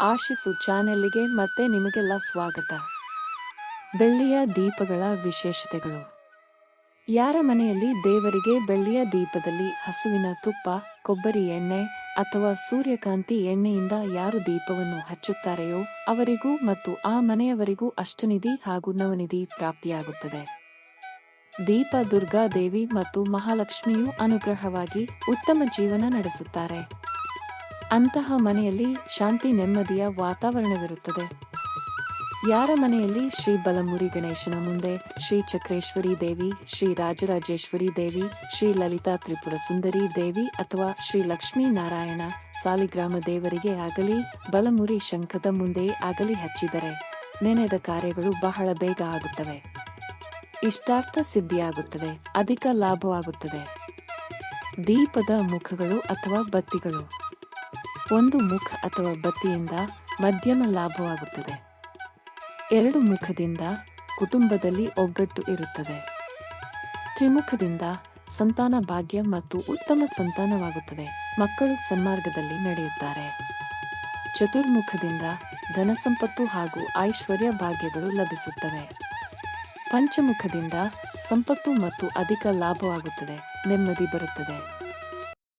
ಆಶಿಸು ಚಾನೆಲ್ಗೆ ಮತ್ತೆ ನಿಮಗೆಲ್ಲ ಸ್ವಾಗತ. ಬೆಳ್ಳಿಯ ದೀಪಗಳ ವಿಶೇಷತೆಗಳು. ಯಾರ ಮನೆಯಲ್ಲಿ ದೇವರಿಗೆ ಬೆಳ್ಳಿಯ ದೀಪದಲ್ಲಿ ಹಸುವಿನ ತುಪ್ಪ, ಕೊಬ್ಬರಿ ಎಣ್ಣೆ ಅಥವಾ ಸೂರ್ಯಕಾಂತಿ ಎಣ್ಣೆಯಿಂದ ಯಾರು ದೀಪವನ್ನು ಹಚ್ಚುತ್ತಾರೆಯೋ ಅವರಿಗೂ ಮತ್ತು ಆ ಮನೆಯವರಿಗೂ ಅಷ್ಟನಿಧಿ ಹಾಗೂ ನವನಿಧಿ ಪ್ರಾಪ್ತಿಯಾಗುತ್ತದೆ. ದೀಪ ದುರ್ಗಾ ದೇವಿ ಮತ್ತು ಮಹಾಲಕ್ಷ್ಮಿಯು ಅನುಗ್ರಹವಾಗಿ ಉತ್ತಮ ಜೀವನ ನಡೆಸುತ್ತಾರೆ. ಅಂತಹ ಮನೆಯಲ್ಲಿ ಶಾಂತಿ ನೆಮ್ಮದಿಯ ವಾತಾವರಣವಿರುತ್ತದೆ. ಯಾರ ಮನೆಯಲ್ಲಿ ಶ್ರೀ ಬಲಮುರಿ ಗಣೇಶನ ಮುಂದೆ ಶ್ರೀ ಚಕ್ರೇಶ್ವರಿ ದೇವಿ, ಶ್ರೀ ರಾಜರಾಜೇಶ್ವರಿ ದೇವಿ, ಶ್ರೀ ಲಲಿತಾ ತ್ರಿಪುರ ಸುಂದರಿ ದೇವಿ ಅಥವಾ ಶ್ರೀ ಲಕ್ಷ್ಮೀ ನಾರಾಯಣ ಸಾಲಿಗ್ರಾಮ ದೇವರಿಗೆ ಆಗಲಿ, ಬಲಮುರಿ ಶಂಖದ ಮುಂದೆ ಆಗಲಿ ಹಚ್ಚಿದರೆ ನೆನೆದ ಕಾರ್ಯಗಳು ಬಹಳ ಬೇಗ ಆಗುತ್ತವೆ. ಇಷ್ಟಾರ್ಥ ಸಿದ್ಧಿಯಾಗುತ್ತದೆ ಅಧಿಕ ಲಾಭವಾಗುತ್ತದೆ. ದೀಪದ ಮುಖಗಳು ಅಥವಾ ಬತ್ತಿಗಳು. ಒಂದು ಮುಖ ಅಥವಾ ಬತ್ತಿಯಿಂದ ಮಧ್ಯಮ ಲಾಭವಾಗುತ್ತದೆ. ಎರಡು ಮುಖದಿಂದ ಕುಟುಂಬದಲ್ಲಿ ಒಗ್ಗಟ್ಟು ಇರುತ್ತದೆ. ತ್ರಿಮುಖದಿಂದ ಸಂತಾನ ಭಾಗ್ಯ ಮತ್ತು ಉತ್ತಮ ಸಂತಾನವಾಗುತ್ತದೆ. ಮಕ್ಕಳು ಸನ್ಮಾರ್ಗದಲ್ಲಿ ನಡೆಯುತ್ತಾರೆ. ಚತುರ್ಮುಖದಿಂದ ಧನಸಂಪತ್ತು ಹಾಗೂ ಐಶ್ವರ್ಯ ಭಾಗ್ಯಗಳು ಲಭಿಸುತ್ತವೆ. ಪಂಚಮುಖದಿಂದ ಸಂಪತ್ತು ಮತ್ತು ಅಧಿಕ ಲಾಭವಾಗುತ್ತದೆ. ನೆಮ್ಮದಿ ಬರುತ್ತದೆ.